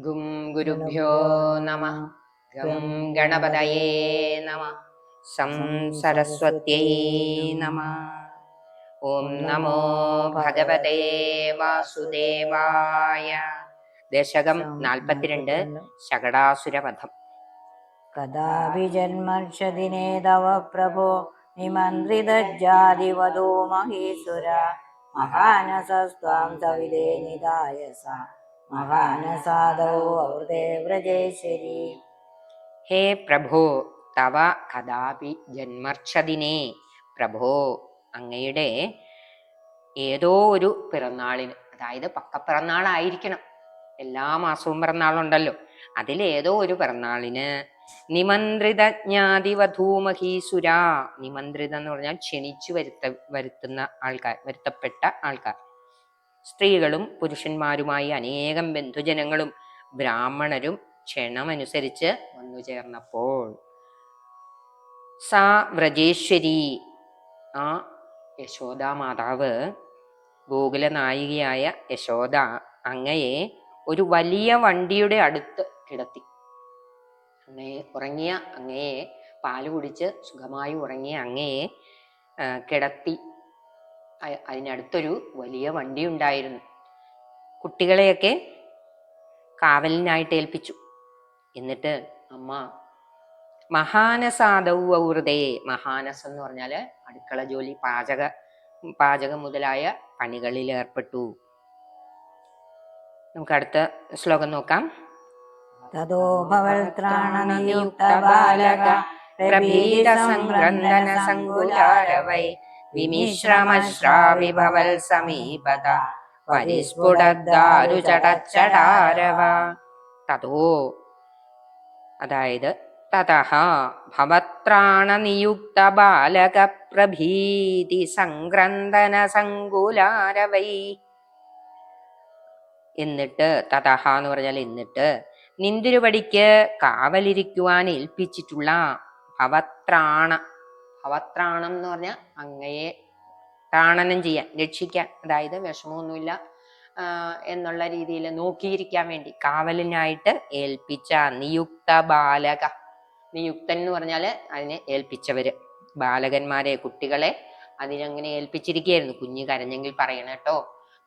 ഗും ഗുരുഭ്യോ നമ. ഗം ഗണപതയേ നമ. സം സരസ്വത്യൈ നമ. ഓം നമോ ഭഗവതേ വാസുദേവായ. ദശകം നാൽപ്പത്തിരണ്ട് ശകടാസുരവധം കഥാപി ജന്മർഷദിനെ തവ പ്രഭോ. നിമന്ത്രിതജാതിവധോ മഹീസുര മഹാനസസ്ത്വാം സവിതേ നിദായസ മഹാനസാദോ ഹേ പ്രഭോ തവ കഥാപി ജന്മർച്ചതിനെ. പ്രഭോ അങ്ങയുടെ ഏതോ ഒരു പിറന്നാളിന് അതായത് പക്കപ്പിറന്നാളായിരിക്കണം. എല്ലാ മാസവും പിറന്നാളുണ്ടല്ലോ. അതിലേതോ ഒരു പിറന്നാളിന് നിമന്ത്രിത ജ്ഞാതിവധൂമഹീസുര നിമന്ത്രിത എന്ന് പറഞ്ഞാൽ ക്ഷണിച്ചു വരുത്ത വരുത്തുന്ന ആൾക്കാർ വരുത്തപ്പെട്ട ആൾക്കാർ. സ്ത്രീകളും പുരുഷന്മാരുമായി അനേകം ബന്ധുജനങ്ങളും ബ്രാഹ്മണരും ക്ഷണമനുസരിച്ച് വന്നു ചേർന്നപ്പോൾ സാ വ്രജേശ്വരി ആ യശോദാ മാതാവ് ഗോകുല നായികയായ യശോദ അങ്ങയെ ഒരു വലിയ വണ്ടിയുടെ അടുത്ത് കിടത്തി. അങ്ങയെ ഉറങ്ങിയ അങ്ങയെ പാൽ കുടിച്ച് സുഖമായി ഉറങ്ങിയ അങ്ങയെ കിടത്തി. അതിനടുത്തൊരു വലിയ വണ്ടി ഉണ്ടായിരുന്നു. കുട്ടികളെയൊക്കെ കാവലിനായിട്ട് ഏൽപ്പിച്ചു എന്നിട്ട് അമ്മ മഹാനസാദൗവൃതയെ മഹാനസ് എന്ന് പറഞ്ഞാൽ അടുക്കള ജോലി പാചക പാചകം മുതലായ പണികളിൽ ഏർപ്പെട്ടു നമുക്ക് അടുത്ത ശ്ലോകം നോക്കാം തതോ ഭവൽത്രാണനിയുക്ത ബാലക പ്രഭീത സംഗ്രന്ദന വിമിശ്രമശ്രാവി ഭവൽ സമീപത പരിസ്ഫുടദ്ദാരുചടച്ചടാരവ തതോ അതായത് തതഃ ഭവത്രാണനിയുക്ത ബാലക പ്രഭീതി സംക്രന്ദന സങ്കുലാരവൈ എന്നിട്ട് തതഹ എന്ന് പറഞ്ഞാൽ എന്നിട്ട് നിന്തിരുപടിക്ക് കാവലിരിക്കുവാൻ ഏൽപ്പിച്ചിട്ടുള്ള ഭവത്രാണ ഭവത്രാണം എന്ന് പറഞ്ഞാൽ അങ്ങയെ പ്രാണനം ചെയ്യാൻ രക്ഷിക്കാൻ അതായത് വിഷമമൊന്നുമില്ല എന്നുള്ള രീതിയിൽ നോക്കിയിരിക്കാൻ വേണ്ടി കാവലിനായിട്ട് ഏൽപ്പിച്ച നിയുക്ത ബാലക. നിയുക്തൻ എന്ന് പറഞ്ഞാൽ അതിനെ ഏൽപ്പിച്ചവര് ബാലകന്മാരെ കുട്ടികളെ അതിനങ്ങനെ ഏൽപ്പിച്ചിരിക്കുകയായിരുന്നു. കുഞ്ഞ് കരഞ്ഞെങ്കിൽ പറയണം കേട്ടോ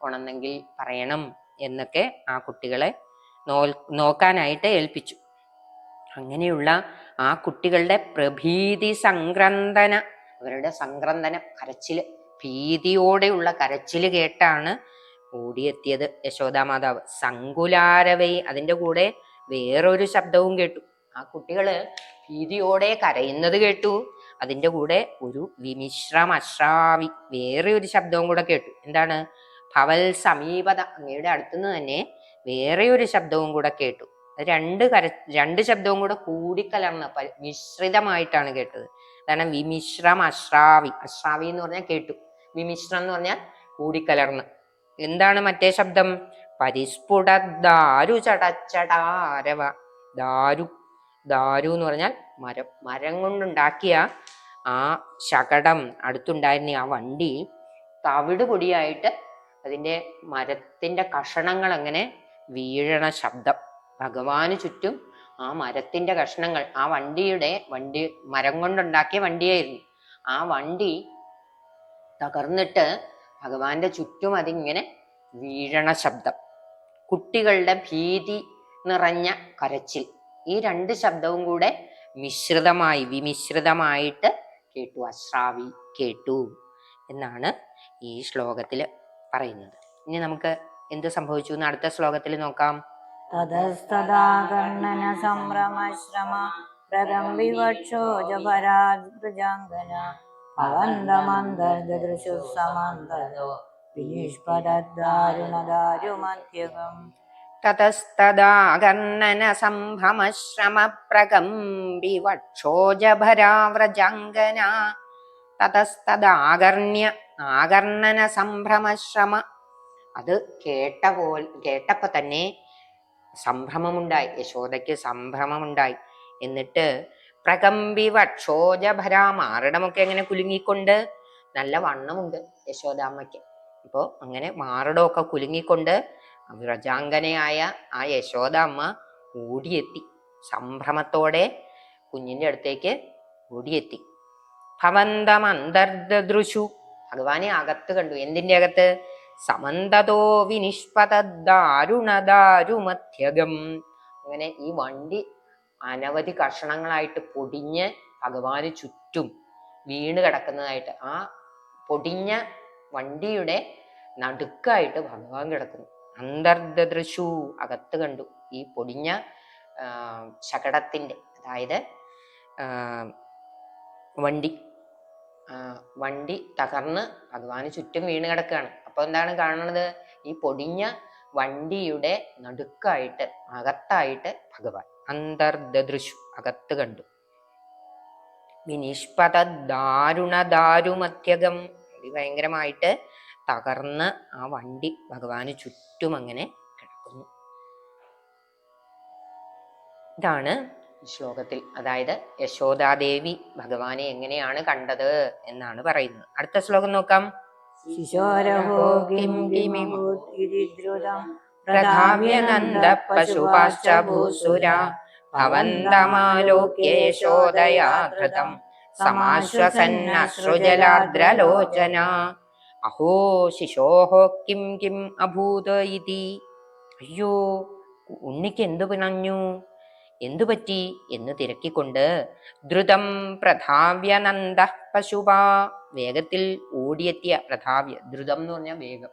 ഉണന്നെങ്കിൽ പറയണം എന്നൊക്കെ ആ കുട്ടികളെ നോ നോക്കാനായിട്ട് ഏൽപ്പിച്ചു. അങ്ങനെയുള്ള ആ കുട്ടികളുടെ പ്രഭീതി സംക്രന്തന അവരുടെ സംക്രന്തന കരച്ചിൽ ഭീതിയോടെയുള്ള കരച്ചിൽ കേട്ടാണ് ഓടിയെത്തിയത് യശോദാമാതാവ് സങ്കുലാരവൈ അതിന്റെ കൂടെ വേറൊരു ശബ്ദവും കേട്ടു. ആ കുട്ടികൾ ഭീതിയോടെ കരയുന്നത് കേട്ടു. അതിന്റെ കൂടെ ഒരു വിമിശ്രം അശ്രാവി വേറെ ഒരു ശബ്ദവും കൂടെ കേട്ടു. എന്താണ്? ഭവൽ സമീപത അങ്ങയുടെ അടുത്തുനിന്ന് തന്നെ വേറെ ഒരു ശബ്ദവും കൂടെ കേട്ടു. രണ്ട് കര രണ്ട് ശബ്ദവും കൂടെ കൂടിക്കലർന്ന് മിശ്രിതമായിട്ടാണ് കേട്ടത്. കാരണം വിമിശ്രം അശ്രാവി അശ്രാവി എന്ന് പറഞ്ഞാൽ കേട്ടു. വിമിശ്രം എന്ന് പറഞ്ഞാൽ കൂടിക്കലർന്ന്. എന്താണ് മറ്റേ ശബ്ദം? പരിസ്ഫുട ദാരു ചടച്ചടാരവ. ദാരു ദാരു എന്ന് പറഞ്ഞാൽ മരം മരം കൊണ്ടുണ്ടാക്കിയ ആ ശകടം അടുത്തുണ്ടായിരുന്ന ആ വണ്ടി തവിട് പൊടിയായിട്ട് അതിന്റെ മരത്തിന്റെ കഷണങ്ങൾ അങ്ങനെ വീഴണ ശബ്ദം. ഭഗവാന് ചുറ്റും ആ മരത്തിന്റെ കഷ്ണങ്ങൾ ആ വണ്ടിയുടെ വണ്ടി മരം കൊണ്ടുണ്ടാക്കിയ വണ്ടിയായിരുന്നു. ആ വണ്ടി തകർന്നിട്ട് ഭഗവാന്റെ ചുറ്റും അതിങ്ങനെ വീഴണ ശബ്ദം. കുട്ടികളുടെ ഭീതി നിറഞ്ഞ കരച്ചിൽ. ഈ രണ്ട് ശബ്ദവും കൂടെ മിശ്രിതമായി വിമിശ്രിതമായിട്ട് കേട്ടു. അശ്രാവി കേട്ടു എന്നാണ് ഈ ശ്ലോകത്തിൽ പറയുന്നത്. ഇനി നമുക്ക് എന്ത് സംഭവിച്ചു? എന്ന് അടുത്ത ശ്ലോകത്തിൽ നോക്കാം. തതസ്തദാ കർണന സംഭ്രമശ്രമ പ്രകമ്പിവക്ഷോജഭരാജാംഗന ഭവന്തമന്തർദൃശു സമന്തോ വിനിഷ്പദാരുണദാരുമധ്യകം തതസ്തദാകർണന സംഭ്രമശ്രമ പ്രകമ്പി വക്ഷോജഭരാവ്രജാംഗന തതസ്തദാകർണ്യ ആകർണന സംഭ്രമശ്രമ. അത് കേട്ട പോൽ കേട്ടപ്പോ തന്നെ സംഭ്രമമുണ്ടായി യശോദയ്ക്ക് സംഭ്രമമുണ്ടായി. എന്നിട്ട് പ്രകമ്പി വക്ഷോജഭര മാറിടമൊക്കെ എങ്ങനെ കുലുങ്ങിക്കൊണ്ട്? നല്ല വണ്ണമുണ്ട് യശോദാമ്മയ്ക്ക്. അപ്പോൾ അങ്ങനെ മാറിടമൊക്കെ കുലുങ്ങിക്കൊണ്ട് വ്രജാംഗനയായ ആ യശോദാമ്മ ഓടിയെത്തി. സംഭ്രമത്തോടെ കുഞ്ഞിന്റെ അടുത്തേക്ക് ഓടിയെത്തി. ഭവന്തം അന്തർദൃശു ഭഗവാനെ അകത്ത് കണ്ടു. എന്തിന്റെ അകത്ത്? സമന്തതോ വിനിഷ്പതദാരുണദാരുമധ്യകം അങ്ങനെ ഈ വണ്ടി അനവധി കഷണങ്ങളായിട്ട് പൊടിഞ്ഞ് ഭഗവാന് ചുറ്റും വീണ് കിടക്കുന്നതായിട്ട് ആ പൊടിഞ്ഞ വണ്ടിയുടെ നടുക്കായിട്ട് ഭഗവാൻ കിടക്കുന്നു. അന്തർദൃശു അകത്ത് കണ്ടു. ഈ പൊടിഞ്ഞ ശകടത്തിന്റെ അതായത് വണ്ടി വണ്ടി തകർന്ന് ഭഗവാന് ചുറ്റും വീണ് കിടക്കുകയാണ്. അപ്പൊ എന്താണ് കാണുന്നത്? ഈ പൊടിഞ്ഞ വണ്ടിയുടെ നടുക്കായിട്ട് അകത്തായിട്ട് ഭഗവാൻ അന്തർദൃശു അകത്ത് കണ്ടു. വിനിഷ്പത ദാരുണ ദാരുമത്യകം ഭയങ്കരമായിട്ട് തകർന്ന് ആ വണ്ടി ഭഗവാന് ചുറ്റും അങ്ങനെ കിടക്കുന്നു. ഇതാണ് ശ്ലോകത്തിൽ. അതായത് യശോദാദേവി ഭഗവാനെ എങ്ങനെയാണ് കണ്ടത് എന്നാണ് പറയുന്നത്. അടുത്ത ശ്ലോകം നോക്കാം. ശിശോരഹോ കിം കിമിദ്രുതം പ്രധാവ്യനന്ദ പശുപാശ്ച ഭൂസുര ഭവന്തമാലോക്യ യശോദയാ ധൃതം സമാശ്വസന്നശ്രുജലാദ്രലോചന അഹോ ശിശോഹ കിം കിം അഭൂത് ഇതി. അയ്യോ ഉണ്ണിക്ക് എന്തു പിണഞ്ഞു? എന്തു പറ്റി എന്ന് തിരക്കിക്കൊണ്ട് ദ്രുതം പ്രധാവ്യനന്ദ പശുപാ വേഗത്തിൽ ഓടിയെത്തിയ പ്രധാവ്യ ദ്രുതം എന്ന് പറഞ്ഞാൽ വേഗം.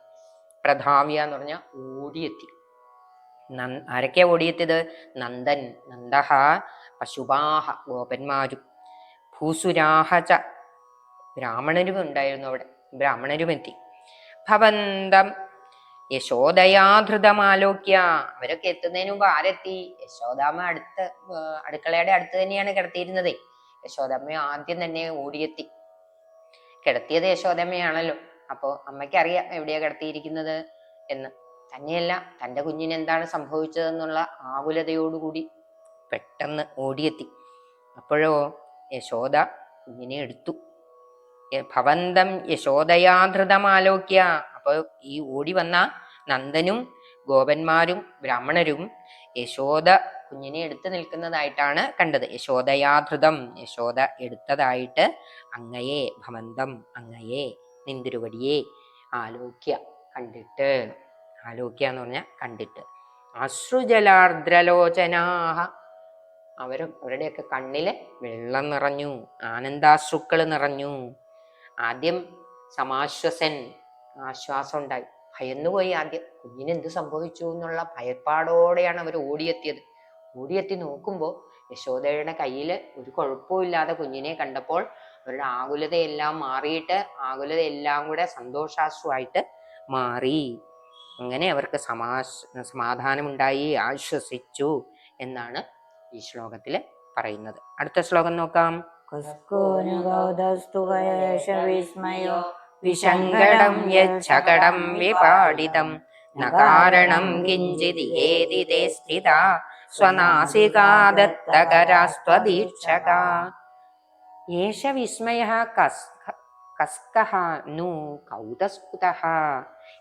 പ്രധാവ്യ എന്ന് പറഞ്ഞാൽ ഓടിയെത്തി. നൻ- ആരൊക്കെയാ ഓടിയെത്തിയത്? നന്ദൻ നന്ദഹ പശുപാഹ ഗോപന്മാരും. ഭൂസുരാഹ ച. ബ്രാഹ്മണരും ഉണ്ടായിരുന്നു അവിടെ. ബ്രാഹ്മണരും എത്തി. ഭവന്തം യശോദയാധൃതമാലോക്യ. അവരൊക്കെ എത്തുന്നതിന് മുമ്പ് ആരെത്തി? യശോദാമ്മ അടുത്ത് അടുക്കളയുടെ അടുത്ത് തന്നെയാണ് കിടത്തിയിരുന്നത്. യശോദാമ്മ ആദ്യം തന്നെ ഓടിയെത്തി. കിടത്തിയത് യശോദമ്മയാണല്ലോ. അപ്പോ അമ്മയ്ക്ക് അറിയാം എവിടെയാ കിടത്തിയിരിക്കുന്നത് എന്ന്. തന്നെയല്ല തന്റെ കുഞ്ഞിന് എന്താണ് സംഭവിച്ചതെന്നുള്ള ആകുലതയോടുകൂടി പെട്ടെന്ന് ഓടിയെത്തി. അപ്പോഴോ യശോദ കുഞ്ഞിനെ എടുത്തു. ഭവന്തം യശോദയാധൃതമാലോക്യ അപ്പൊ ഈ ഓടി വന്ന നന്ദനും ഗോപന്മാരും ബ്രാഹ്മണരും യശോദ കുഞ്ഞിനെ എടുത്തു നിൽക്കുന്നതായിട്ടാണ് കണ്ടത്. യശോദയാധൃതം യശോദ എടുത്തതായിട്ട് അങ്ങയെ ഭവന്തം അങ്ങയെ നിന്തിരുവടിയെ ആലോക്യ കണ്ടിട്ട്. ആലോക്യ എന്ന് പറഞ്ഞാൽ കണ്ടിട്ട്. അശ്രുജലാർദ്രലോചനാഹ. അവരും അവരുടെയൊക്കെ കണ്ണിൽ വെള്ളം നിറഞ്ഞു ആനന്ദാശ്രുക്കൾ നിറഞ്ഞു. ആദ്യം സമാശ്വസൻ ആശ്വാസം ഉണ്ടായി ഭയന്നുപോയി ആദ്യം. കുഞ്ഞിന് എന്ത് സംഭവിച്ചു എന്നുള്ള ഭയപ്പാടോടെയാണ് അവർ ഓടിയെത്തിയത്. ഓടിയെത്തി നോക്കുമ്പോൾ യശോദയുടെ കയ്യിൽ ഒരു കുഴപ്പമില്ലാതെ കുഞ്ഞിനെ കണ്ടപ്പോൾ അവരുടെ ആകുലതയെല്ലാം മാറിയിട്ട് ആകുലതയെല്ലാം കൂടെ സന്തോഷാശ്വമായിട്ട് മാറി. അങ്ങനെ അവർക്ക് സമാശ് സമാധാനമുണ്ടായി ആശ്വസിച്ചു എന്നാണ് ഈ ശ്ലോകത്തിൽ പറയുന്നത്. അടുത്ത ശ്ലോകം നോക്കാം.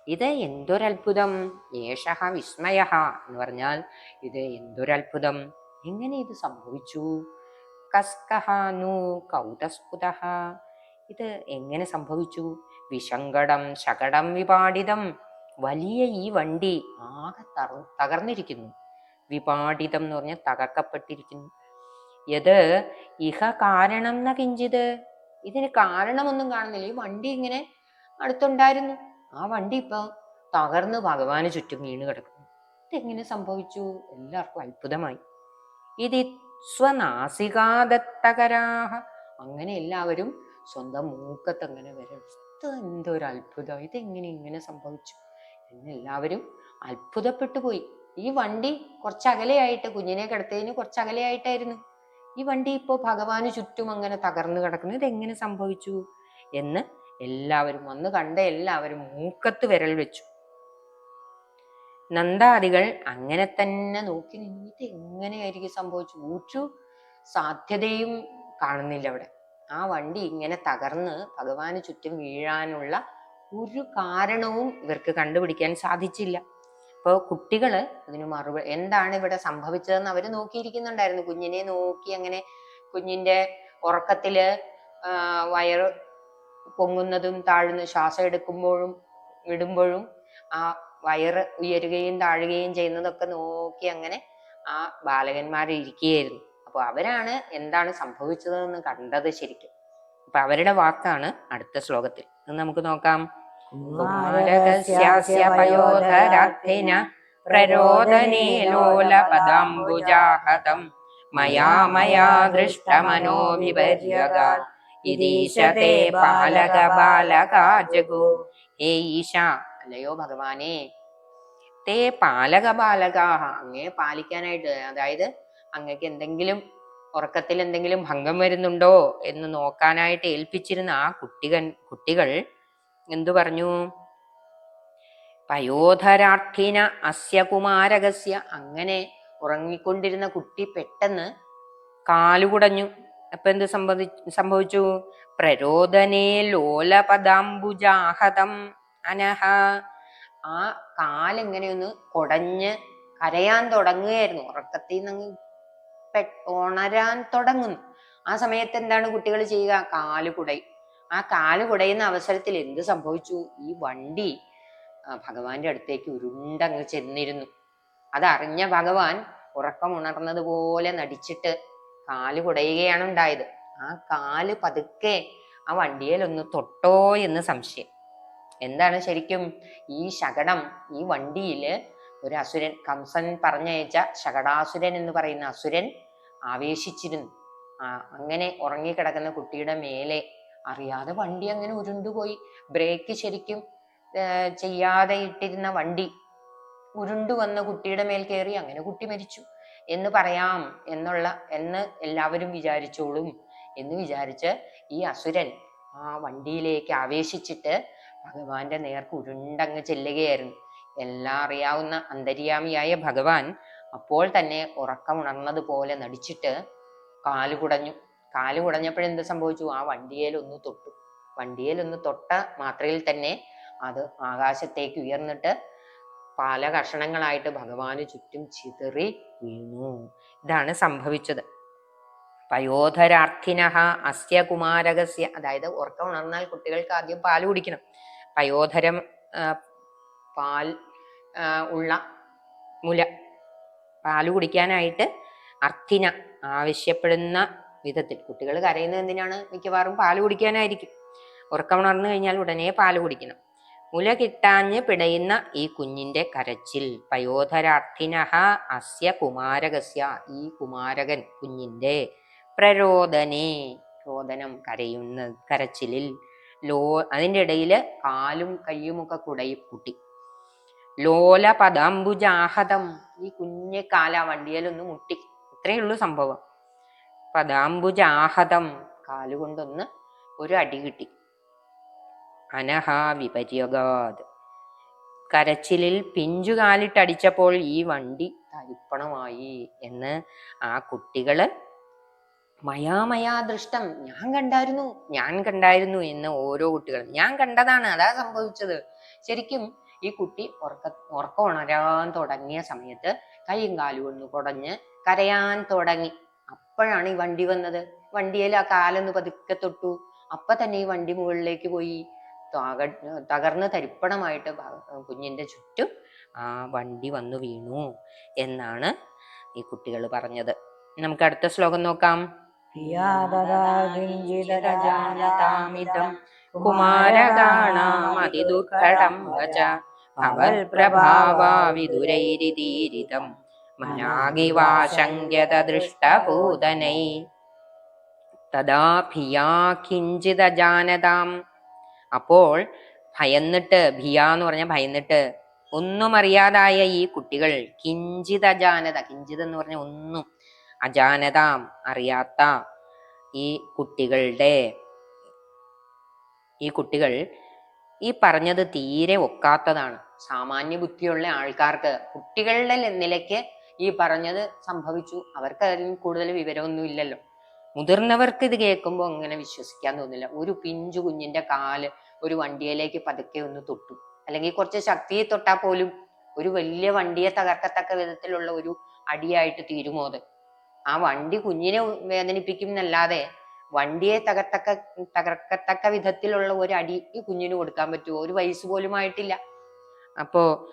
ഇത് എന്തൊരത്ഭുതം? യേശ വിസ്മയ എന്ന് പറഞ്ഞാൽ ഇത് എന്തൊരത്ഭുതം? എങ്ങനെ ഇത് സംഭവിച്ചു? കസ്കഹ കൗതസ്കുതഹ ഇത് എങ്ങനെ സംഭവിച്ചു? വിശങ്കടം ശകടം വിപാടിതം. വലിയ ഈ വണ്ടി ആകെ തകർന്നിരിക്കുന്നു. വിപാടിതം എന്ന് പറഞ്ഞാൽ തകർക്കപ്പെട്ടിരിക്കുന്നു. ഇത് ഇഹ കാരണം എന്ന കിഞ്ചിത്. ഇതിന് കാരണമൊന്നും കാണുന്നില്ല. ഈ വണ്ടി ഇങ്ങനെ അടുത്തുണ്ടായിരുന്നു. ആ വണ്ടി ഇപ്പൊ തകർന്ന് ഭഗവാന് ചുറ്റും വീണ് കിടക്കുന്നു. ഇതെങ്ങനെ സംഭവിച്ചു? എല്ലാവർക്കും അത്ഭുതമായി. ഇത് സ്വനാസികാദത്തകരാഹ. അങ്ങനെ എല്ലാവരും സ്വന്തം മൂക്കത്ത് അങ്ങനെ വരും ഇത് എന്തൊരു അത്ഭുതം. ഇതെങ്ങനെ ഇങ്ങനെ സംഭവിച്ചു? എന്നെല്ലാവരും അത്ഭുതപ്പെട്ടു പോയി. ഈ വണ്ടി കുറച്ചകലെയായിട്ട് കുഞ്ഞിനെ കിടത്തതിന് കുറച്ചകലെയായിട്ടായിരുന്നു ഈ വണ്ടി ഇപ്പോൾ ഭഗവാന് ചുറ്റും അങ്ങനെ തകർന്നു കിടക്കുന്നു. ഇതെങ്ങനെ സംഭവിച്ചു? എന്ന് എല്ലാവരും വന്ന് കണ്ട എല്ലാവരും മൂക്കത്ത് വിരൽ വെച്ചു. നന്ദാദികൾ അങ്ങനെ തന്നെ നോക്കി നിന്നിട്ട് എങ്ങനെയായിരിക്കും സംഭവിച്ചു? ഊറ്റു സാധ്യതയും കാണുന്നില്ല അവിടെ. ആ വണ്ടി ഇങ്ങനെ തകർന്ന് ഭഗവാന് ചുറ്റും വീഴാനുള്ള ഒരു കാരണവും ഇവർക്ക് കണ്ടുപിടിക്കാൻ സാധിച്ചില്ല. അപ്പോൾ കുട്ടികൾ അതിന് മറുപടി എന്താണ് ഇവിടെ സംഭവിച്ചതെന്ന് അവർ നോക്കിയിരിക്കുന്നുണ്ടായിരുന്നു. കുഞ്ഞിനെ നോക്കി അങ്ങനെ കുഞ്ഞിന്റെ ഉറക്കത്തിൽ വയറ് പൊങ്ങുന്നതും താഴ്ന്ന് ശ്വാസം എടുക്കുമ്പോഴും വിടുമ്പോഴും ആ വയറ് ഉയരുകയും താഴുകയും ചെയ്യുന്നതൊക്കെ നോക്കി അങ്ങനെ ആ ബാലകന്മാർ ഇരിക്കുകയായിരുന്നു. അപ്പൊ അവരാണ് എന്താണ് സംഭവിച്ചതെന്ന് കണ്ടത് ശരിക്കും. അപ്പൊ അവരുടെ വാക്കാണ് അടുത്ത ശ്ലോകത്തിൽ. നമുക്ക് നോക്കാം. കുമാരകസ്യാസ്യ പയോധരാർത്ഥിന പ്രരോദനേ ലോലപദാംബുജാഹതം മയാ മയാ ദൃഷ്ടമനോവിപര്യക ഇതീശത്തെ പാലക ബാലകാജഗു. ഹേ ഈശ അല്ലയോ ഭഗവാനെ? തേ പാലക ബാലകാഹ അങ്ങേ പാലിക്കാനായിട്ട് അതായത് അങ്ങക്ക് എന്തെങ്കിലും ഉറക്കത്തിൽ എന്തെങ്കിലും ഭംഗം വരുന്നുണ്ടോ എന്ന് നോക്കാനായിട്ട് ഏൽപ്പിച്ചിരുന്ന ആ കുട്ടികൾ കുട്ടികൾ എന്തു പറഞ്ഞു? പയോധരാർത്ഥിന അസ്യ കുമാരകസ്യ അങ്ങനെ ഉറങ്ങിക്കൊണ്ടിരുന്ന കുട്ടി പെട്ടെന്ന് കാലുകുടഞ്ഞു. അപ്പൊ എന്ത് സംഭവി സംഭവിച്ചു? പ്രരോദനേ ലോലപദാംബുജാഹതം. അനഹ. ആ കാലിങ്ങനെ ഒന്ന് കുടഞ്ഞ് കരയാൻ തുടങ്ങുകയായിരുന്നു. ഉറക്കത്തിൽ നിന്ന് ഉണരാൻ തുടങ്ങുന്നു. ആ സമയത്ത് എന്താണ് കുട്ടികൾ ചെയ്യുക? കാൽ കുടയും ആ കാൽ കുടയുന്ന അവസരത്തിൽ എന്ത് സംഭവിച്ചു? ഈ വണ്ടി ഭഗവാന്റെ അടുത്തേക്ക് ഉരുണ്ടങ്ങ് ചെന്നിരുന്നു. അതറിഞ്ഞ ഭഗവാൻ ഉറക്കം ഉണർന്നതുപോലെ നടിച്ചിട്ട് കാൽ കുടയുകയാണ് ഉണ്ടായത്. ആ കാൽ പതുക്കെ ആ വണ്ടിയിലൊന്ന് തൊട്ടോ എന്ന് സംശയം. എന്താണ് ശരിക്കും ഈ ശകടം ഈ വണ്ടിയിൽ ഒരു അസുരൻ കംസൻ പറഞ്ഞയച്ച ശകടാസുരൻ എന്ന് പറയുന്ന അസുരൻ ആവേശിച്ചിരുന്നു. അങ്ങനെ ഉറങ്ങിക്കിടക്കുന്ന കുട്ടിയുടെ മേലെ അറിയാതെ വണ്ടി അങ്ങനെ ഉരുണ്ടുപോയി. ബ്രേക്ക് ശരിക്കും ചെയ്യാതെ ഇട്ടിരുന്ന വണ്ടി ഉരുണ്ടു വന്ന കുട്ടിയുടെ മേൽ കയറി അങ്ങനെ കുട്ടി മരിച്ചു. എന്ന് പറയാം എന്നുള്ള എന്ന് എല്ലാവരും വിചാരിച്ചോളും എന്ന് വിചാരിച്ച് ഈ അസുരൻ ആ വണ്ടിയിലേക്ക് ആവേശിച്ചിട്ട് ഭഗവാന്റെ നേർക്ക് ഉരുണ്ടങ്ങ് ചെല്ലുകയായിരുന്നു. എല്ലാം അറിയാവുന്ന അന്തര്യാമിയായ ഭഗവാൻ അപ്പോൾ തന്നെ ഉറക്കമുണർന്നതുപോലെ നടിച്ചിട്ട് കാൽ കുടഞ്ഞു. കാൽ കുടഞ്ഞപ്പോഴെന്ത് സംഭവിച്ചു? ആ വണ്ടിയേൽ ഒന്ന് തൊട്ടു. വണ്ടിയേൽ ഒന്ന് തൊട്ട മാത്രയിൽ തന്നെ അത് ആകാശത്തേക്ക് ഉയർന്നിട്ട് പല കഷണങ്ങളായിട്ട് ഭഗവാന് ചുറ്റും ചിതറി വീണു. ഇതാണ് സംഭവിച്ചത്. പയോധരാർത്ഥിനഹ അസ്യ കുമാരകസ്യ. അതായത് ഉറക്കം ഉണർന്നാൽ കുട്ടികൾക്ക് ആദ്യം പാൽ കുടിക്കണം. പയോധരം പാൽ ഉള്ള മുല പാൽ കുടിക്കാനായിട്ട് അർത്ഥിന ആവശ്യപ്പെടുന്ന വിധത്തിൽ. കുട്ടികൾ കരയുന്നത് എന്തിനാണ്? മിക്കവാറും പാൽ കുടിക്കാനായിരിക്കും. ഉറക്കം ഉണർന്നു കഴിഞ്ഞാൽ ഉടനെ പാൽ കുടിക്കണം. മുല കിട്ടാഞ്ഞ് പിടയുന്ന ഈ കുഞ്ഞിന്റെ കരച്ചിൽ പയോധരാർത്ഥിനഹ അസ്യ കുമാരകസ്യ ഈ കുമാരകൻ കുഞ്ഞിന്റെ പ്രരോദനെ രോദനം കരയുന്ന കരച്ചിലിൽ ലോ അതിന്റെ ഇടയിൽ കാലും കയ്യുമൊക്കെ കുടയും കുട്ടി. ലോല പദാംബുജാഹതം ഈ കുഞ്ഞ് കാല വണ്ടിയിലൊന്ന് മുട്ടി. ഇത്രയേ ഉള്ളൂ സംഭവം. പദാംബുജാഹതം. കാലുകൊണ്ടൊന്ന് ഒരു അടി കിട്ടി. അനഹ വിപര്യഗാത്. കരച്ചിലിൽ പിഞ്ചുകാലിട്ടടിച്ചപ്പോൾ ഈ വണ്ടി തരിപ്പണമായി എന്ന് ആ കുട്ടികൾ മയാമയാ ദൃഷ്ടം. ഞാൻ കണ്ടായിരുന്നു ഞാൻ കണ്ടായിരുന്നു എന്ന് ഓരോ കുട്ടികളും. ഞാൻ കണ്ടതാണ് അതാ സംഭവിച്ചത്. ശരിക്കും ഈ കുട്ടി ഉറക്ക ഉറക്കം ഉണരാൻ തുടങ്ങിയ സമയത്ത് കൈയും കാലും ഒന്ന് കുടഞ്ഞ് കരയാൻ തുടങ്ങി. അപ്പോഴാണ് ഈ വണ്ടി വന്നത്. വണ്ടിയിൽ ആ കാലൊന്ന് പതുക്കെ തൊട്ടു. അപ്പൊ തന്നെ ഈ വണ്ടി മുകളിലേക്ക് പോയി. തക തകർന്ന് തരിപ്പണമായിട്ട് കുഞ്ഞിന്റെ ചുറ്റും ആ വണ്ടി വന്നു വീണു എന്നാണ് ഈ കുട്ടികൾ പറഞ്ഞത്. നമുക്ക് അടുത്ത ശ്ലോകം നോക്കാം. കുമാരകാണാമതിദുർഘടം വച. അവൽപ്രഭാവാവിദുരൈരിതീരിതം മനാഗിവാശങ്ക്യത ദൃഷ്ടഭൂതനൈ തഥാ ഭിയാ കിഞ്ചിതജാനതാം അപ്പോൾ ഭയന്നിട്ട് ഭിയ എന്ന് പറഞ്ഞ ഭയന്നിട്ട് ഒന്നും അറിയാതായ ഈ കുട്ടികൾ കിഞ്ചിത ജാനത കിഞ്ചിത എന്ന് പറഞ്ഞ ഒന്നും അജാനതാം അറിയാത്ത. ഈ കുട്ടികളുടെ ഈ കുട്ടികൾ ഈ പറഞ്ഞത് തീരെ ഒക്കാത്തതാണ്. സാമാന്യ ബുദ്ധിയുള്ള ആൾക്കാർക്ക് കുട്ടികളുടെ നിലയ്ക്ക് ഈ പറഞ്ഞത് സംഭവിച്ചു. അവർക്ക് അതിൽ കൂടുതൽ വിവരമൊന്നും ഇല്ലല്ലോ. മുതിർന്നവർക്ക് ഇത് കേൾക്കുമ്പോൾ അങ്ങനെ വിശ്വസിക്കാൻ തോന്നില്ല. ഒരു പിഞ്ചു കുഞ്ഞിന്റെ കാൽ ഒരു വണ്ടിയിലേക്ക് പതുക്കെ ഒന്ന് തൊട്ടു. അല്ലെങ്കിൽ കുറച്ച് ശക്തിയെ തൊട്ടാൽ പോലും ഒരു വലിയ വണ്ടിയെ തകർക്കത്തക്ക വിധത്തിലുള്ള ഒരു അടിയായിട്ട് തീരുമോ അത്? ആ വണ്ടി കുഞ്ഞിനെ വേദനിപ്പിക്കും എന്നല്ലാതെ വണ്ടിയെ തകർത്തക്ക തകർക്കത്തക്ക വിധത്തിലുള്ള ഒരു അടി കുഞ്ഞിന് കൊടുക്കാൻ പറ്റുമോ? ഒരു വയസ്സ് പോലും ആയിട്ടില്ല. അപ്പോ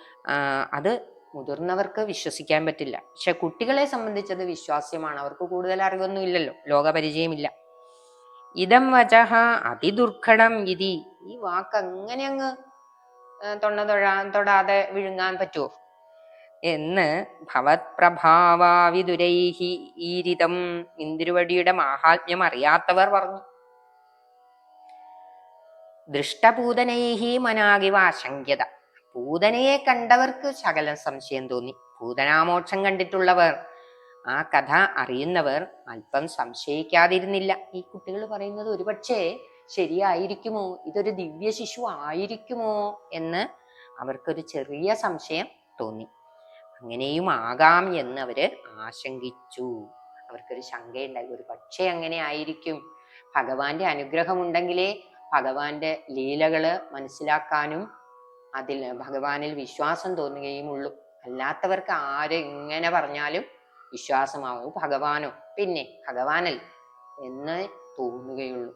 അത് മുതിർന്നവർക്ക് വിശ്വസിക്കാൻ പറ്റില്ല. പക്ഷെ കുട്ടികളെ സംബന്ധിച്ചത് വിശ്വാസ്യമാണ്. അവർക്ക് കൂടുതൽ അറിവൊന്നും ഇല്ലല്ലോ. ലോകപരിചയമില്ല. ഇതം വചഹ അതിദുർഘടം ഇതി. ഈ വാക്ക് അങ്ങനെ അങ്ങ് തൊണ്ണ തൊഴാൻ തൊടാതെ വിഴുങ്ങാൻ പറ്റുമോ എന്ന് ഭവത്പ്രഭാവാവിദുരൈഹി ഈരിതം ഇന്ദിരുവടിയുടെ മാഹാത്മ്യം അറിയാത്തവർ പറഞ്ഞു. ദൃഷ്ടഭൂതനൈഹി മനാകിവ ആശങ്ക്യത പൂതനയെ കണ്ടവർക്ക് ശകലം സംശയം തോന്നി. പൂതനാമോക്ഷം കണ്ടിട്ടുള്ളവർ ആ കഥ അറിയുന്നവർ അല്പം സംശയിക്കാതിരുന്നില്ല. ഈ കുട്ടികൾ പറയുന്നത് ഒരുപക്ഷേ ശരിയായിരിക്കുമോ? ഇതൊരു ദിവ്യ ശിശു ആയിരിക്കുമോ? എന്ന് അവർക്കൊരു ചെറിയ സംശയം തോന്നി. അങ്ങനെയും ആകാം എന്ന് അവർ ആശങ്കിച്ചു. അവർക്കൊരു ശങ്കയുണ്ടായി. ഒരു പക്ഷേ അങ്ങനെ ആയിരിക്കും. ഭഗവാന്റെ അനുഗ്രഹം ഉണ്ടെങ്കിലേ ഭഗവാന്റെ ലീലകൾ മനസ്സിലാക്കാനും അതിൽ ഭഗവാനിൽ വിശ്വാസം തോന്നുകയും ഉള്ളൂ അല്ലാത്തവർക്ക് ആര് എങ്ങനെ പറഞ്ഞാലും വിശ്വാസമാവും ഭഗവാനോ. പിന്നെ ഭഗവാനൽ എന്ന് തോന്നുകയുള്ളൂ.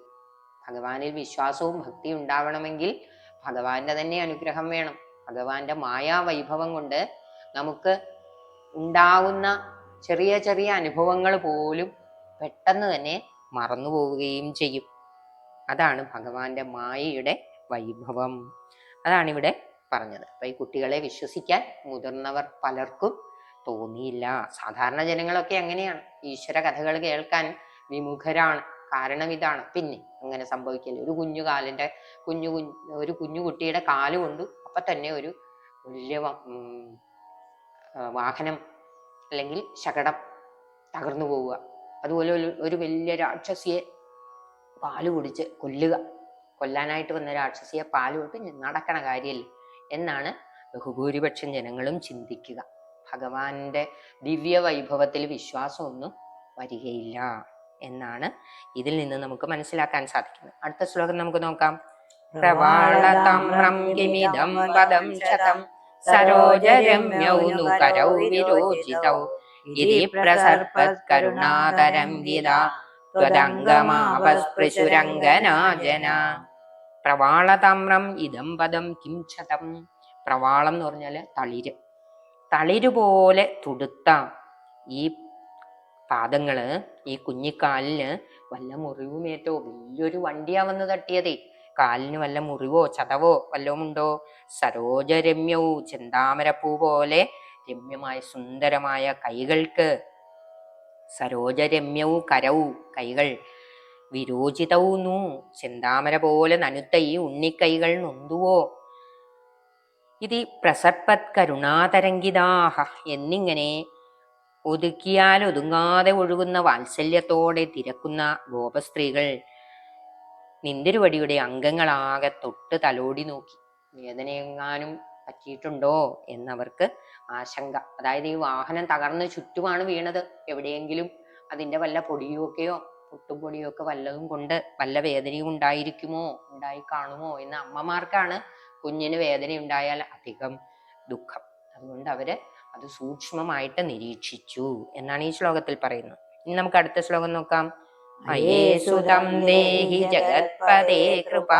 ഭഗവാനിൽ വിശ്വാസവും ഭക്തി ഉണ്ടാവണമെങ്കിൽ ഭഗവാന്റെ തന്നെ അനുഗ്രഹം വേണം. ഭഗവാന്റെ മായാവൈഭവം കൊണ്ട് നമുക്ക് ഉണ്ടാവുന്ന ചെറിയ ചെറിയ അനുഭവങ്ങൾ പോലും പെട്ടെന്ന് തന്നെ മറന്നു പോവുകയും ചെയ്യും. അതാണ് ഭഗവാന്റെ മായയുടെ വൈഭവം. അതാണ് ഇവിടെ പറഞ്ഞത്. അപ്പൊ ഈ കുട്ടികളെ വിശ്വസിക്കാൻ മുതിർന്നവർ പലർക്കും തോന്നിയില്ല. സാധാരണ ജനങ്ങളൊക്കെ അങ്ങനെയാണ്. ഈശ്വര കഥകൾ കേൾക്കാൻ വിമുഖരാണ്. കാരണം ഇതാണ്. പിന്നെ അങ്ങനെ സംഭവിക്കില്ല ഒരു കുഞ്ഞു കാലിന്റെ കുഞ്ഞു കുഞ്ഞു ഒരു കുഞ്ഞു കുട്ടിയുടെ കാൽ കൊണ്ട് അപ്പൊ തന്നെ ഒരു വലിയ വാഹനം അല്ലെങ്കിൽ ശകടം തകർന്നു പോവുക. അതുപോലെ ഒരു വലിയ രാക്ഷസിയെ പാൽ കുടിച്ച് കൊല്ലുക. കൊല്ലാനായിട്ട് വന്ന രാക്ഷസിയെ പാൽ കൊടുത്ത് നടക്കണ കാര്യമല്ലേ എന്നാണ് ബഹുഭൂരിപക്ഷം ജനങ്ങളും ചിന്തിക്കുക. ഭഗവാന്റെ ദിവ്യ വൈഭവത്തിൽ വിശ്വാസമൊന്നും വരികയില്ല എന്നാണ് ഇതിൽ നിന്ന് നമുക്ക് മനസ്സിലാക്കാൻ സാധിക്കുന്നത്. അടുത്ത ശ്ലോകം നമുക്ക് നോക്കാം. സരോജരമ്യൗ കരൗ വിരോചിതൗ. ഗിരി പ്രസർപ്പത്കരുണാതരം ഗിത. ത്വദംഗമാപസ്പൃശുരംഗനാജന. പ്രവാളതമ്രം ഇതം പദം കിംചതം. പ്രവാളം എന്ന് പറഞ്ഞാൽ തളിര്. തളിര് പോലെ തുടുത്ത. ഈ പാദങ്ങൾ ഈ കുഞ്ഞിക്കാലിന് വല്ല മുറിവുമേറ്റോ വലിയൊരു വണ്ടിയാ വന്ന് തട്ടിയതേ. കാലിന് വല്ല മുറിവോ ചതവോ വല്ലതും ഉണ്ടോ? സരോജരമ്യവും ചെന്താമരപ്പൂ പോലെ രമ്യമായ സുന്ദരമായ കൈകൾക്ക്. സരോജരമ്യവും കരവും കൈകൾ. വിരോചിതവുന്നു ചെന്താമര പോലെ നനുത്ത ഈ ഉണ്ണിക്കൈകൾ നൊന്തുവോ? ഇത് പ്രസർപ്പത് കരുണാതരംഗിതാഹ എന്നിങ്ങനെ ഒതുക്കിയാൽ ഒതുങ്ങാതെ ഒഴുകുന്ന വാത്സല്യത്തോടെ തിരക്കുന്ന ഗോപസ്ത്രീകൾ നിന്തിരുവടിയുടെ അംഗങ്ങളാകെ തൊട്ട് തലോടി നോക്കി. വേദനയെങ്ങാനും പറ്റിയിട്ടുണ്ടോ എന്നവർക്ക് ആശങ്ക. അതായത് ഈ വാഹനം തകർന്ന് ചുറ്റുമാണ് വീണത്. എവിടെയെങ്കിലും അതിന്റെ വല്ല പൊടിയൊക്കെയോ പൊട്ടും പൊടിയോ ഒക്കെ വല്ലതും കൊണ്ട് വല്ല വേദനയും ഉണ്ടായിരിക്കുമോ? ഉണ്ടായി കാണുമോ എന്ന് അമ്മമാർക്കാണ് കുഞ്ഞിന് വേദന ഉണ്ടായാൽ അധികം ദുഃഖം. അതുകൊണ്ട് അവർ അത് സൂക്ഷ്മമായിട്ട് നിരീക്ഷിച്ചു എന്നാണ് ഈ ശ്ലോകത്തിൽ പറയുന്നത്. ഇനി നമുക്ക് അടുത്ത ശ്ലോകം നോക്കാം. അയേ സുതം ദേഹി ജഗത്പദേ കൃപ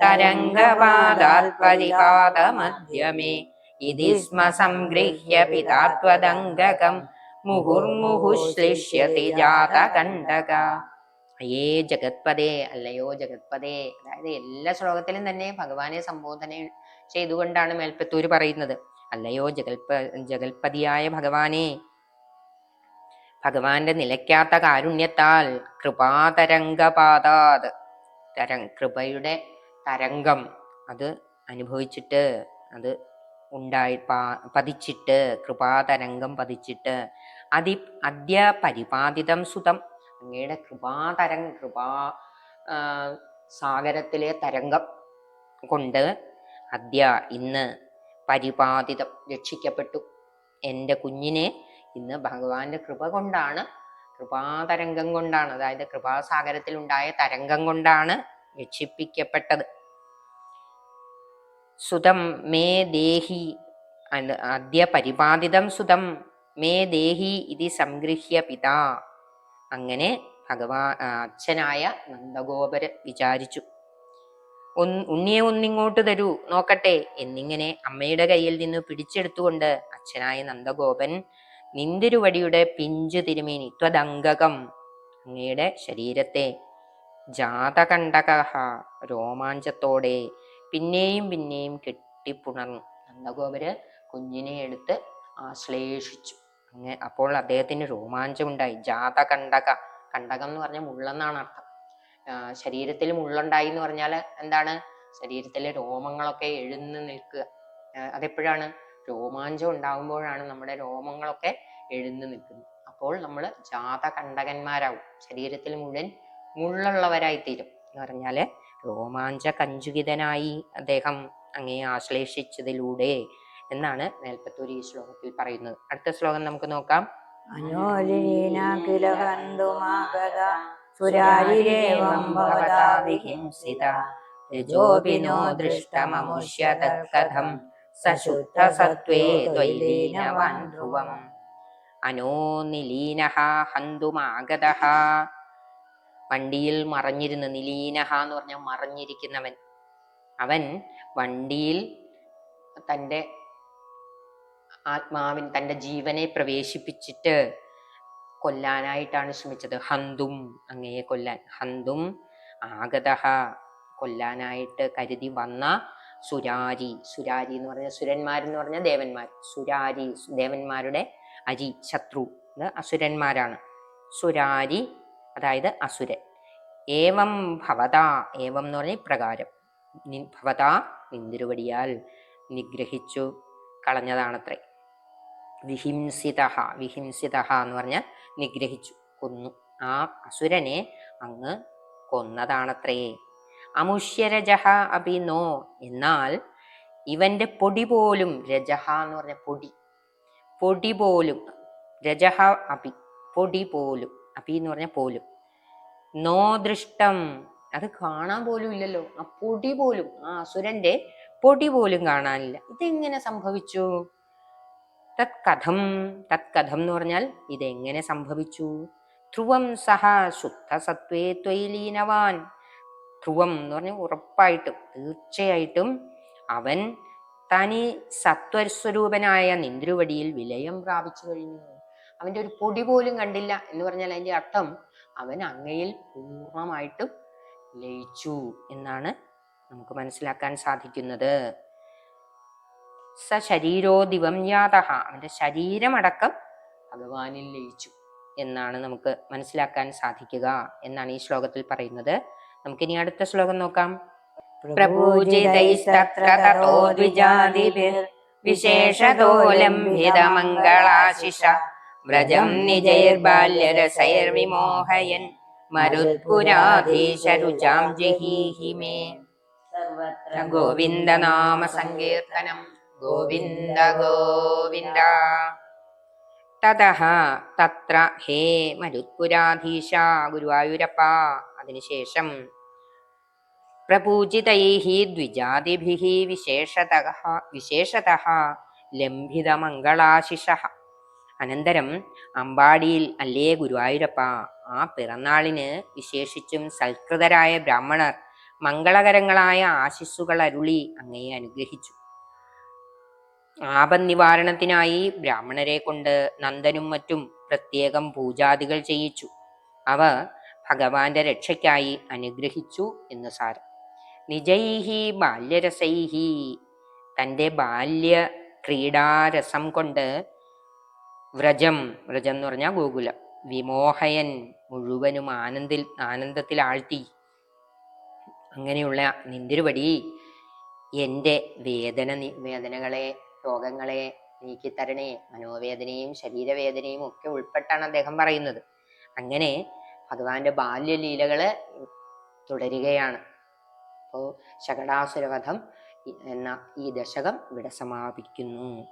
തരംഗപാദാത്പരിപാദമധ്യമേ ഇതി സ്മ സംഗൃഹ്യ പിതാത്വദംഗകം മുഹുർമുഹുശ്ലിഷ്യതി ജാതകണ്ഡക അയേ ജഗത്പദേ അല്ലയോ ജഗത്പദേ അതായത് എല്ലാ ശ്ലോകത്തിലും തന്നെ ഭഗവാനെ സംബോധന ചെയ്തുകൊണ്ടാണ് മേൽപ്പത്തൂര് പറയുന്നത്. അല്ലയോ ജഗൽപ ജഗൽപതിയായ ഭഗവാനെ ഭഗവാന്റെ നിലയ്ക്കാത്ത കാരുണ്യത്താൽ കൃപാതരംഗപാതാത് തരം കൃപയുടെ തരംഗം അത് അനുഭവിച്ചിട്ട് അത് ഉണ്ടായി പതിച്ചിട്ട് കൃപാതരംഗം പതിച്ചിട്ട് അതി അദ്യ പരിപാതിതം സുതം. അങ്ങയുടെ കൃപാതരം കൃപാ സാഗരത്തിലെ തരംഗം കൊണ്ട് അദ്യ ഇന്ന് പരിപാതിതം രക്ഷിക്കപ്പെട്ടു. എന്റെ കുഞ്ഞിനെ ഇന്ന് ഭഗവാന്റെ കൃപ കൊണ്ടാണ് കൃപാതരംഗം കൊണ്ടാണ് അതായത് കൃപാസാഗരത്തിൽ ഉണ്ടായ തരംഗം കൊണ്ടാണ് രക്ഷിപ്പിക്കപ്പെട്ടത്. സുതം മേ ദേഹി അദ്യ പരിപാതിതം സുതം മേ ദേഹി ഇതി സംഗൃഹ്യ പിതാ. അങ്ങനെ ഭഗവാ അച്ഛനായ നന്ദഗോപര് വിചാരിച്ചു. ഉണ്ണിയെ ഒന്നിങ്ങോട്ട് തരൂ നോക്കട്ടെ എന്നിങ്ങനെ അമ്മയുടെ കയ്യിൽ നിന്ന് പിടിച്ചെടുത്തുകൊണ്ട് അച്ഛനായ നന്ദഗോപൻ നിന്തിരുവടിയുടെ പിഞ്ചു തിരുമേനി ത്വദംഗകം. അങ്ങയുടെ ശരീരത്തെ ജാതകണ്ടക രോമാഞ്ചത്തോടെ പിന്നെയും പിന്നെയും കെട്ടിപ്പുണർന്നു. നന്ദഗോപര് കുഞ്ഞിനെ എടുത്ത് ആശ്ലേഷിച്ചു. അങ്ങ് അപ്പോൾ അദ്ദേഹത്തിന് രോമാഞ്ചമുണ്ടായി. ജാതകണ്ടക കണ്ടകം എന്ന് പറഞ്ഞാൽ മുള്ളെന്നാണ് അർത്ഥം. ശരീരത്തിൽ മുള്ളുണ്ടായി എന്ന് പറഞ്ഞാൽ എന്താണ്? ശരീരത്തിലെ രോമങ്ങളൊക്കെ എഴുന്ന് നിൽക്കുക. അതെപ്പോഴാണ്? രോമാഞ്ചം ഉണ്ടാകുമ്പോഴാണ് നമ്മുടെ രോമങ്ങളൊക്കെ എഴുന്നു നിൽക്കുന്നത്. അപ്പോൾ നമ്മൾ ജാതകണ്ടകന്മാരാവും ശരീരത്തിൽ മുഴുവൻ മുള്ളുള്ളവരായി തീരും എന്ന് പറഞ്ഞാൽ രോമാഞ്ച കഞ്ചുകിതനായി അദ്ദേഹം അങ്ങേ ആശ്ലേഷിച്ചതിലൂടെ എന്നാണ് മേൽപ്പത്തൂർ ഈ ശ്ലോകത്തിൽ പറയുന്നത്. അടുത്ത ശ്ലോകം നമുക്ക് നോക്കാം. ദൃഷ്ടമമുഷ്യ തത്കഥം. സത്വേ ദ്വൈലീനവാൻ ധ്രുവം. അനോ നിലീനഹ ഹന്തുമാഗതഃ വണ്ടിയിൽ മറഞ്ഞിരുന്ന നിലീനഹ എന്ന് പറഞ്ഞാൽ മറഞ്ഞിരിക്കുന്നവൻ. അവൻ വണ്ടിയിൽ തന്റെ ആത്മാവിൻ തന്റെ ജീവനെ പ്രവേശിപ്പിച്ചിട്ട് കൊല്ലാനായിട്ടാണ് ശ്രമിച്ചത്. ഹന്തും അങ്ങയെ കൊല്ലാൻ. ഹന്തും ആഗതഹ. കൊല്ലാനായിട്ട് കരുതി വന്ന സുരാരി സുരാരി എന്ന് പറഞ്ഞാൽ സുരന്മാർ എന്ന് പറഞ്ഞാൽ ദേവന്മാർ. സുരാരി ദേവന്മാരുടെ അരി ശത്രു അത് അസുരന്മാരാണ്. സുരാരി അതായത് അസുരൻ. ഏവം ഭവത ഏവം എന്ന് പറഞ്ഞ പ്രകാരം നി- ഭവത നിന്തിരുവടിയാൽ നിഗ്രഹിച്ചു കളഞ്ഞതാണത്രേ. വിഹിംസിത വിഹിംസിത എന്ന് പറഞ്ഞാൽ നിഗ്രഹിച്ചു കൊന്നു. ആ അസുരനെ അങ്ങ് കൊന്നതാണത്രേ. അമുഷ്യരജഹ അഭി നോ. എന്നാൽ ഇവന്റെ പൊടി പോലും രജഹ എന്ന് പറഞ്ഞ പൊടി പൊടി പോലും രജഹ അഭി പൊടി പോലും അഭി എന്ന് പറഞ്ഞ പോലും. നോ ദൃഷ്ടം അത് കാണാൻ പോലും ഇല്ലല്ലോ. ആ പൊടി പോലും ആ അസുരന്റെ പൊടി പോലും കാണാനില്ല. ഇതെങ്ങനെ സംഭവിച്ചു? തത് കഥം തത് കഥം എന്ന് പറഞ്ഞാൽ ഇതെങ്ങനെ സംഭവിച്ചു? ധ്രുവം സഹ ശുദ്ധ സത്വേ ത്വയിലീനവാൻ ധ്രുവം എന്ന് പറഞ്ഞാൽ ഉറപ്പായിട്ടും തീർച്ചയായിട്ടും അവൻ തനി സത്വസ്വരൂപനായ നിന്ദ്രുവടിയിൽ വിലയം പ്രാപിച്ചു കഴിഞ്ഞു. അവന്റെ ഒരു പൊടി പോലും കണ്ടില്ല എന്ന് പറഞ്ഞാൽ അതിന്റെ അർത്ഥം അവൻ അങ്ങയിൽ പൂർണമായിട്ടും ലയിച്ചു എന്നാണ് നമുക്ക് മനസ്സിലാക്കാൻ സാധിക്കുന്നത്. സ ശരീരോ ദിവം യാതഹ. അവന്റെ ശരീരമടക്കം ഭഗവാനിൽ ലയിച്ചു എന്നാണ് നമുക്ക് മനസ്സിലാക്കാൻ സാധിക്കുക എന്നാണ് ഈ ശ്ലോകത്തിൽ പറയുന്നത്. നമുക്കിനി അടുത്ത ശ്ലോകം നോക്കാം. പ്രപൂജിതൈസ്തത്ര തതോ ദ്വിജാതിഭിർ വിശേഷതോലംഹിതമംഗളാശിഷ വ്രജം നിജൈർബാല്യരസൈർവിമോഹയൻ മരുത്പുരാധീശരുചാം ജഹീഹി മേ ഗോവിന്ദനാമ സങ്കീർത്തനം ഗോവിന്ദ ഗോവിന്ദ. തതഹ തത്ര ഹേ മരുത്പുരാധീശ ഗുരുവായൂരപ്പ. അതിനുശേഷം പ്രപൂജിതൈः ദ്വിജാതിഭിः വിശേഷതഃ വിശേഷതഃ ലംഘിതമംഗളാശിഷഃ അനന്തരം അമ്പാടിയിൽ അല്ലേ ഗുരുവായൂരപ്പ ആ പിറന്നാളിന് വിശേഷിച്ചും സൽകൃതരായ ബ്രാഹ്മണർ മംഗളകരങ്ങളായ ആശിസ്സുകൾ അരുളി അങ്ങയെ അനുഗ്രഹിച്ചു. ആപനിവാരണത്തിനായി ബ്രാഹ്മണരെ കൊണ്ട് നന്ദനും മറ്റും പ്രത്യേകം പൂജാദികൾ ചെയ്യിച്ചു. അവ ഭഗവാന്റെ രക്ഷയ്ക്കായി അനുഗ്രഹിച്ചു എന്ന് സാരം. നിജൈഹി ബാല്യരസൈഹി. തന്റെ ബാല്യ ക്രീഡാരസം കൊണ്ട് വ്രജം വ്രജം എന്ന് പറഞ്ഞാൽ ഗോകുലം വിമോഹയൻ മുഴുവനും ആനന്ദിൽ ആനന്ദത്തിൽ ആഴ്ത്തി. അങ്ങനെയുള്ള നിന്തിരുവടി എന്റെ വേദന വേദനകളെ രോഗങ്ങളെ നീക്കിത്തരണേ മനോവേദനയും ശരീരവേദനയും ഒക്കെ ഉൾപ്പെട്ടാണ് അദ്ദേഹം പറയുന്നത്. അങ്ങനെ ഭഗവാന്റെ ബാല്യലീലകൾ തുടരുകയാണ്. അപ്പോൾ ശകടാസുരവധം എന്ന ഈ ദശകം ഇവിടെ സമാപിക്കുന്നു.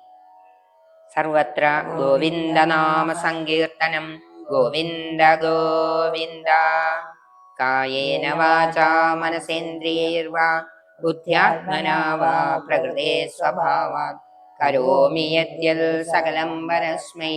സർവത്ര ഗോവിന്ദനാമ സങ്കീർത്തനം ഗോവിന്ദ ഗോവിന്ദ. കായേന വാചാ മനസേന്ദ്രിയൈർവാ. ബുദ്ധ്യാത്മനാ വാ പ്രകൃതേ സ്വഭാവാത് കരോമി യദ്യൽ സകലം പരസ്മൈ.